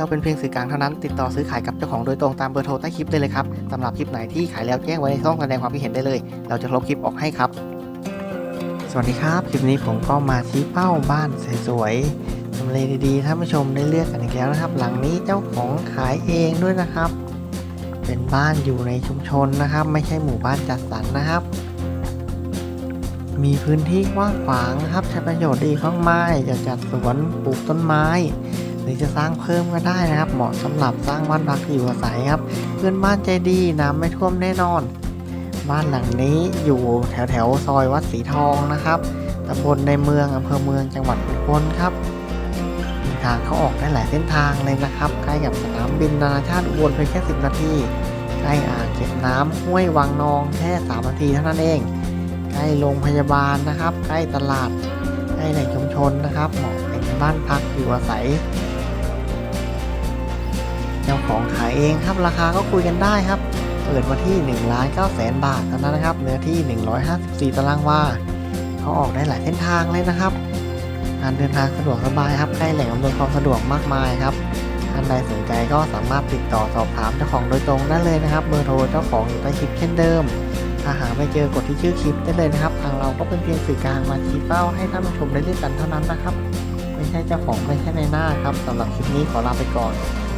เราเป็นเพียงสื่อกลางเท่านั้น ติดต่อซื้อขายกับเจ้าของโดยตรงตามเบอร์โทรใต้คลิปได้เลยครับสำหรับคลิปไหนที่ขายแล้วแจ้งไว้ในช่องแสดงความคิดเห็นได้เลย เราจะลบคลิปออกให้ครับ สวัสดีครับ คลิปนี้ผมก็มาชี้เป้าบ้านสวยๆทำเลดีๆท่านผู้ชมได้เลือกกันอีกแล้วนะครับ หลังนี้เจ้าของขายเองด้วยนะครับ เป็นบ้านอยู่ในชุมชนนะครับ ไม่ใช่หมู่บ้านจัดสรรนะครับมีพื้นที่กว้างขวางนะครับใช้ประโยชน์ดีข้างไม้จะจัดสวนปลูกต้นไม้ือจะสร้างเพิ่มก็ได้นะครับ เหมาะสำหรับสร้างบ้านพักที่อยู่อาศัยครับ เพื่อนบ้านใจดีน้ำไม่ท่วมแน่นอน บ้านหลังนี้อยู่แถวแถวซอยวัดสีทองนะครับตำบลในเมืองอำเภอเมืองจังหวัดอุบลครับมีทางเข้าออกได้หลายเส้นทางเลยนะครับใกล้กับสนามบินนานาชาติอุบลเพียงแค่10 นาทีใกล้อ่างเก็บน้ำห้วยวังนองแค่ 3 นาทีเท่านั้นเองใกล้โรงพยาบาลนะครับ ใกล้ตลาดใกล้แหล่งชุมชนนะครับเหมาะเป็นบ้านพักอยู่อาศัย เจ้าของขายเองครับราคาก็คุยกันได้ครับ เปิดมาที่1ล้าน9แสนบาทเท่านั้นนะครับ เนื้อที่ 154 ตารางวาเขาออกได้หลายเส้นทางเลยนะครับ การเดินทางสะดวกสบายครับใกล้แหล่งอำนวยความสะดวกมากมายครับท่านใดสนใจก็สามารถติดต่อสอบถามเจ้าของโดยตรงได้เลยนะครับเบอร์โทรเจ้าของอยู่ใต้คลิปเช่นเดิม ถ้าหาไม่เจอกดที่ชื่อคลิปได้เลยนะครับ ทางเราก็เป็นเพียงสื่อกลางมาชี้เป้าให้ท่านผู้ชมได้เลือกกันเท่านั้นนะครับ ไม่ใช่เจ้าของไม่ใช่ในหน้าครับสำหรับคลิปนี้ขอลาไปก่อน